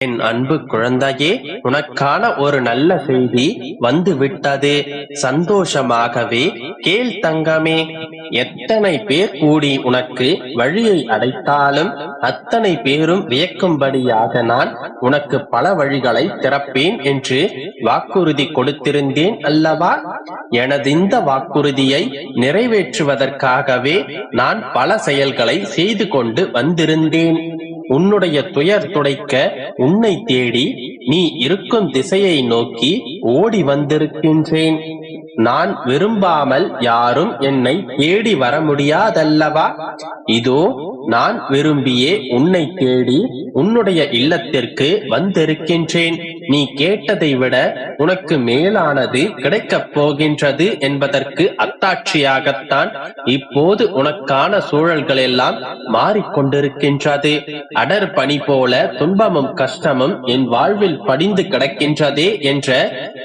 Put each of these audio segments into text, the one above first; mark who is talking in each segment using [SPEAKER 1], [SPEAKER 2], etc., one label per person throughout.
[SPEAKER 1] என் அன்பு குழந்தையே உனக்கான ஒரு நல்ல செய்தி வந்து விட்டது சந்தோஷமாகவே கேள் தங்கமே. எத்தனை பேர் கூடி உனக்கு வழியை அடைத்தாலும் அத்தனை பேரும் வியக்கும்படியாக நான் உனக்கு பல வழிகளை திறப்பேன் என்று வாக்குறுதி கொடுத்திருந்தேன் அல்லவா? எனது இந்த வாக்குறுதியை நிறைவேற்றுவதற்காகவே நான் பல செயல்களை செய்து கொண்டு வந்திருந்தேன். உன்னுடைய துயர் துடைக்க உன்னை தேடி நீ இருக்கும் திசையை நோக்கி ஓடி வந்திருக்கின்றேன். நான் விரும்பாமல் யாரும் என்னை தேடி வர முடியாதல்லவா? இதோ நான் விரும்பியே உன்னை தேடி உன்னுடைய இல்லத்திற்கு வந்திருக்கின்றேன். நீ கேட்டதை விட உனக்கு மேலானது கிடைக்கப் போகின்றது என்பதற்கு அத்தாட்சியாகத்தான் இப்போது உனக்கான சூழல்கள் எல்லாம் மாறிக்கொண்டிருக்கின்றது. அடர் பணி போல துன்பமும் கஷ்டமும் என் வாழ்வில் படிந்து கிடக்கின்றதே என்ற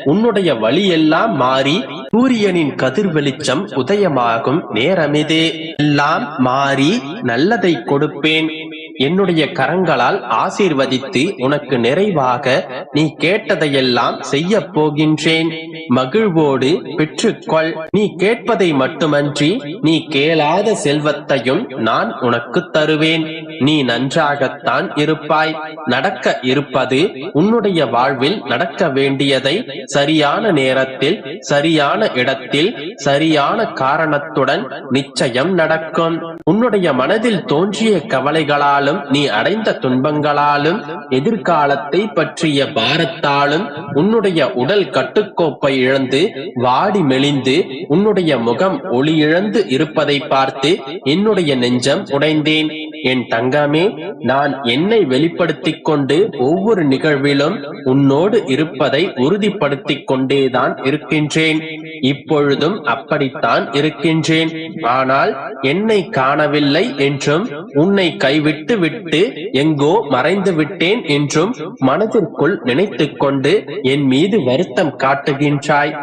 [SPEAKER 1] உன்னுடைய வழியெல்லாம் மாறி சூரியனின் கதிர் வெளிச்சம் உதயமாகும் நேரமிதே. எல்லாம் மாறி நல்லதை கொடுப்பேன். என்னுடைய கரங்களால் ஆசீர்வதித்து உனக்கு நிறைவாக நீ கேட்டதையெல்லாம் செய்ய போகின்றேன். மகிழ்வோடு பெற்றுக்கொள். நீ கேட்பதை மட்டுமன்றி நீ கேளாத செல்வத்தையும் நான் உனக்கு தருவேன். நீ நன்றாகத்தான் இருப்பாய். நடக்க இருப்பது உன்னுடைய வாழ்வில் நடக்க வேண்டியதை சரியான நேரத்தில் சரியான இடத்தில் சரியான காரணத்துடன் நிச்சயம் நடக்கும். உன்னுடைய மனதில் தோன்றிய கவலைகளால் கவலைகளாலும் நீ அடைந்த துன்பங்களாலும் எதிர்காலத்தை பற்றிய பாரத்தாலும் உன்னுடைய உடல் கட்டுக்கோப்பை இழந்து வாடி மெலிந்து உன்னுடைய முகம் ஒளி இழந்து இருப்பதை பார்த்து என்னுடைய நெஞ்சம் உடைந்தேன். என் தங்கமே நான் என்னை வெளிப்படுத்திக் கொண்டு ஒவ்வொரு நிகழ்விலும் உன்னோடு இருப்பதை உறுதிப்படுத்திக் கொண்டேதான் இருக்கின்றேன். இப்பொழுதும் அப்படித்தான் இருக்கின்றேன். ஆனால் என்னை காணவில்லை என்றும் உன்னை கைவிட்டு விட்டு எங்கோ மறைந்து விட்டேன் என்றும் மனதிற்குள் நினைத்துக் கொண்டு என் மீது வருத்தம் காட்டுகின்றாய்.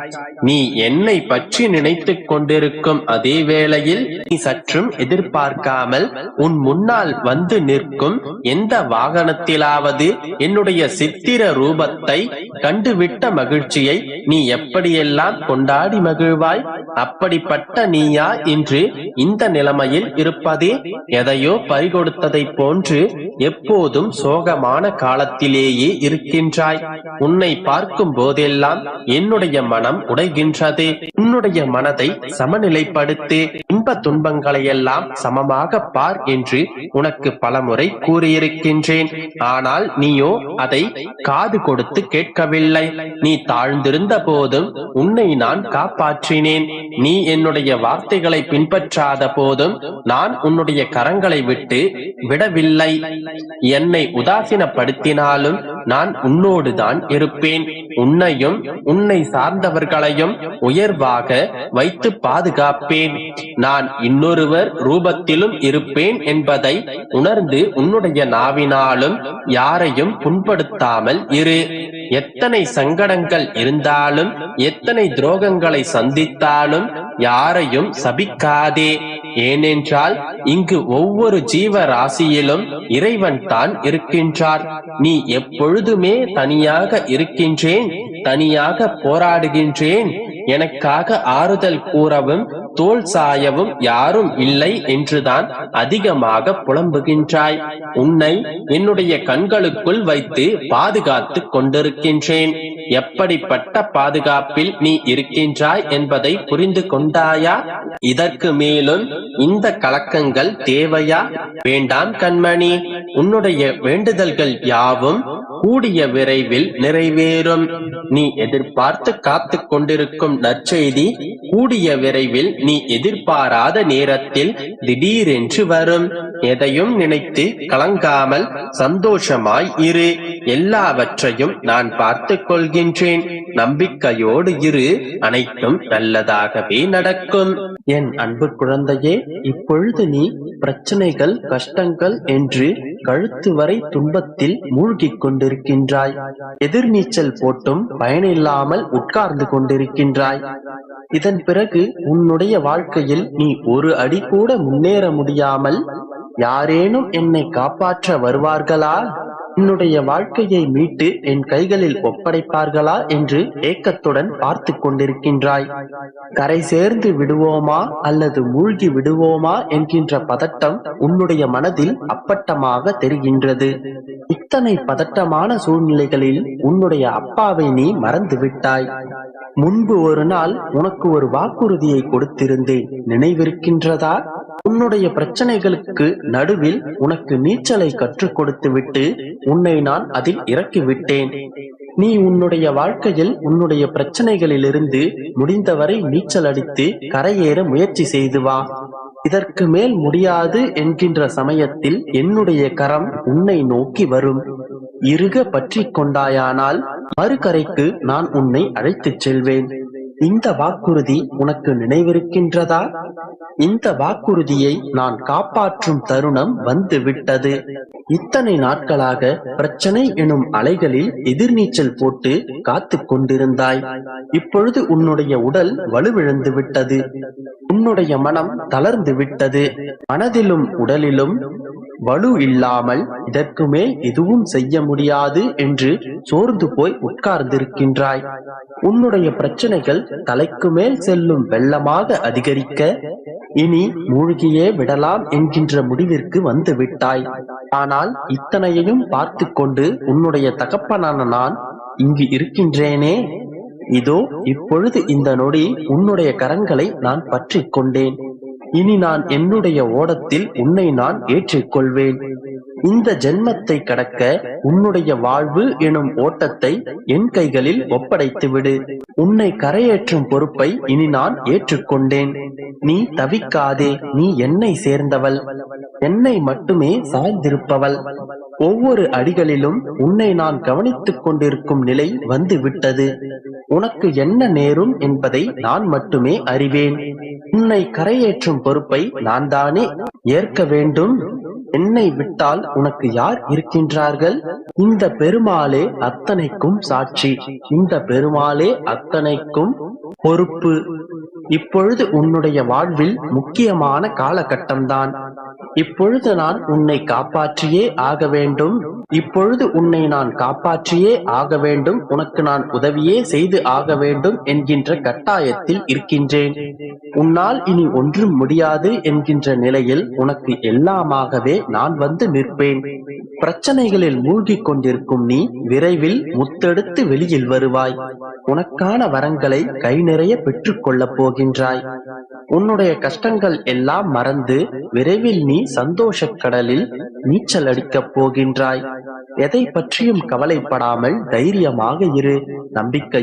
[SPEAKER 1] நீ என்னை பற்றி நினைத்துக் கொண்டிருக்கும் அதே வேளையில் நீ சற்றும் எதிர்பார்க்காமல் உன் முன்னால் வந்து நிற்கும் எந்த வாகனத்திலாவது என்னுடைய சித்திர ரூபத்தை கண்டுவிட்ட மகிழ்ச்சியை நீ எப்படியெல்லாம் கொண்டாடி மகிழ்வாய்? அப்படிப்பட்ட நீயா இன்று இந்த நிலைமையில் இருப்பதே? எதையோ பறிகொடுத்ததை போன்று எப்போதும் சோகமான காலத்திலேயே இருக்கின்றாய். உன்னை பார்க்கும் போதெல்லாம் என்னுடைய மனம் உடைகின்றது. உன்னுடைய மனதை சமநிலைப்படுத்து இன்ப துன்பங்களை எல்லாம் சமமாக பார் என்று உனக்கு பலமுறை கூறியிருக்கின்றேன். ஆனால் நீயோ அதை காது கொடுத்து கேட்கவில்லை. நீ தாழ்ந்திருந்த போதும் உன்னை நான் காப்பாற்றினேன். நீ என்னுடைய வார்த்தைகளை பின்பற்றாத போதும் நான் உன்னுடைய கரங்களை விட்டு விடவில்லை. என்னை உதாசீனப்படுத்தினாலும் நான் உன்னோடுதான் இருப்பேன். உன்னையும் உன்னை சார்ந்தவர்களையும் உயர்வாக வைத்து பாதுகாப்பேன். நான் இன்னொருவர் ரூபத்திலும் இருப்பேன் என்பது என்பதை உணர்ந்து உன்னுடைய நாவினாலும் யாரையும் புண்படுத்தாமல் இரு. எத்தனை சங்கடங்கள் இருந்தாலும் எத்தனை துரோகங்களை சந்தித்தாலும் யாரையும் சபிக்காதே. ஏனென்றால் இங்கு ஒவ்வொரு ஜீவ ராசியிலும் இறைவன் தான் இருக்கின்றார். நீ எப்பொழுதுமே தனியாக இருக்கின்றேன் தனியாக போராடுகின்றேன். எனக்காக ஆறுதல் கூறவும் தோல் சாயவும் யாரும் இல்லை என்றுதான் அதிகமாக புலம்புகின்றாய். உன்னை என்னுடைய கண்களுக்குள் வைத்து பாதுகாத்து கொண்டிருக்கின்றேன். எப்படிப்பட்ட பாதுகாப்பில் நீ இருக்கின்றாய் என்பதை புரிந்து கொண்டாயா? இதற்கு மேலும் இந்த கலக்கங்கள் தேவையா? வேண்டாம் கண்மணி உன்னுடைய வேண்டுதல்கள் யாவும் கூடிய விரைவில் நிறைவேறும். நீ எதிர்பார்த்து காத்து கொண்டிருக்கும் நற்செய்தி கூடிய விரைவில் நீ எதிர்பாராத நேரத்தில் திடீரென்று வரும். எதையும் நினைத்து கலங்காமல் சந்தோஷமாய் இரு. எல்லாவற்றையும் நான் பார்த்து கொள்கின்றேன். நம்பிக்கையோடு இரு. அனைத்தும் நல்லதாகவே நடக்கும். என் அன்பு குழந்தையே இப்பொழுது நீ பிரச்சனைகள் கஷ்டங்கள் என்று கழுத்து வரை துன்பத்தில் மூழ்கிக் கொண்டிருக்கின்றாய். எதிர்நீச்சல் போட்டும் பயனில்லாமல் உட்கார்ந்து கொண்டிருக்கின்றாய். இதன் பிறகு உன்னுடைய வாழ்க்கையில் நீ ஒரு அடி கூட முன்னேற முடியாமல் யாரேனும் என்னை காப்பாற்ற வருவார்களா? என்னுடைய வாழ்க்கையை மீட்டு என் கைகளில் ஒப்படைப்பார்களா என்று ஏக்கத்துடன் பார்த்து கொண்டிருக்கின்றாய். கரை சேர்ந்து விடுவோமா அல்லது மூழ்கி விடுவோமா என்கின்ற பதட்டம் உன்னுடைய மனதில் அப்பட்டமாக தெரிகின்றது. இத்தனை பதட்டமான சூழ்நிலைகளில் உன்னுடைய அப்பாவை நீ மறந்து விட்டாய். முன்பு ஒரு நாள் உனக்கு ஒரு வாக்குறுதியை கொடுத்திருந்தேன். நினைவிருக்கின்றதா? உன்னுடைய பிரச்சனைகளுக்கு நடுவில் உனக்கு நீச்சலை கற்றுக் கொடுத்து விட்டு உன்னை நான் அதில் இறக்கிவிட்டேன். நீ உன்னுடைய வாழ்க்கையில் உன்னுடைய பிரச்சனைகளிலிருந்து முடிந்தவரை நீச்சல் அடித்து கரையேற முயற்சி செய்து வா. இதற்கு மேல் முடியாது என்கின்ற சமயத்தில் என்னுடைய கரம் உன்னை நோக்கி வரும். இறுக பற்றி கொண்டாயானால் மறுகரைக்கு நான் உன்னை அழைத்துச் செல்வேன். இந்த வாக்குறுதி உனக்கு நினைவிருக்கின்றதா? இந்த வாக்குறுதியை நான் காப்பாற்றும் தருணம் வந்து விட்டது இத்தனை நாட்களாக பிரச்சனை எனும் அலைகளில் எதிர்நீச்சல் போட்டு காத்து கொண்டிருந்தாய். இப்பொழுது உன்னுடைய உடல் வலுவிழந்து விட்டது உன்னுடைய மனம் தளர்ந்து விட்டது மனதிலும் உடலிலும் வலு இல்லாமல் இதற்கு மேல் எதுவும் செய்ய முடியாது என்று சோர்ந்து போய் உட்கார்ந்திருக்கின்றாய். உன்னுடைய பிரச்சனைகள் தலைக்கு மேல் செல்லும் வெள்ளமாக அதிகரிக்க இனி மூழ்கியே விடலாம் என்கின்ற முடிவிற்கு வந்து விட்டாய். ஆனால் இத்தனையையும் பார்த்து கொண்டு உன்னுடைய தகப்பனான நான் இங்கு இருக்கின்றேனே இதோ இப்பொழுது இந்த நொடி உன்னுடைய கரங்களை நான் பற்றிக் கொண்டேன். இனி நான் என்னுடைய ஓடத்தில் உன்னை நான் ஏற்றிக்கொள்வேன். இந்த ஜென்மத்தை கடக்க உன்னுடைய வாழ்வு எனும் ஓட்டத்தை என் கைகளில் ஒப்படைத்து விடு உன்னை கரையேற்றும் பொறுப்பை இனி நான் ஏற்றுக்கொண்டேன். நீ தவிக்காதே நீ என்னை சேர்ந்தவள். என்னை மட்டுமே சார்ந்திருப்பவள் ஒவ்வொரு அடிகளிலும் உன்னை நான் கவனித்துக் கொண்டிருக்கும் நிலை வந்து விட்டது உனக்கு என்ன நேரும் என்பதை நான் மட்டுமே அறிவேன். உன்னை கரையேற்றும் பொறுப்பை நான் தானே ஏற்க வேண்டும். என்னை விட்டால் உனக்கு யார் இருக்கின்றார்கள்? இந்த பெருமாளே அத்தனைக்கும் சாட்சி. இந்த பெருமாளே அத்தனைக்கும் பொறுப்பு. இப்பொழுது உன்னுடைய வாழ்வில் முக்கியமான காலகட்டம்தான். இப்பொழுது நான் உன்னை காப்பாற்றியே ஆக வேண்டும் இப்பொழுது உன்னை நான் காப்பாற்றியே ஆக வேண்டும் உனக்கு நான் உதவியே செய்து ஆக வேண்டும் என்கின்ற கட்டாயத்தில் இருக்கின்றேன். உன்னால் இனி ஒன்றும் முடியாது என்கின்ற நிலையில் உனக்கு எல்லாமாகவே நான் வந்து நிற்பேன். பிரச்சனைகளில் மூழ்கிக் கொண்டிருக்கும் நீ விரைவில் முத்தெடுத்து வெளியில் வருவாய். உனக்கான வரங்களை கை நிறைய பெற்றுக் கொள்ளப் போகின்றாய். உன்னுடைய கஷ்டங்கள் எல்லாம் மறந்து விரைவில் நீ சந்தோஷக் கடலில் நீச்சல் அடிக்கப் போகின்றாய். எதை பற்றியும் கவலைப்படாமல் தைரியமாக இரு நம்பிக்கை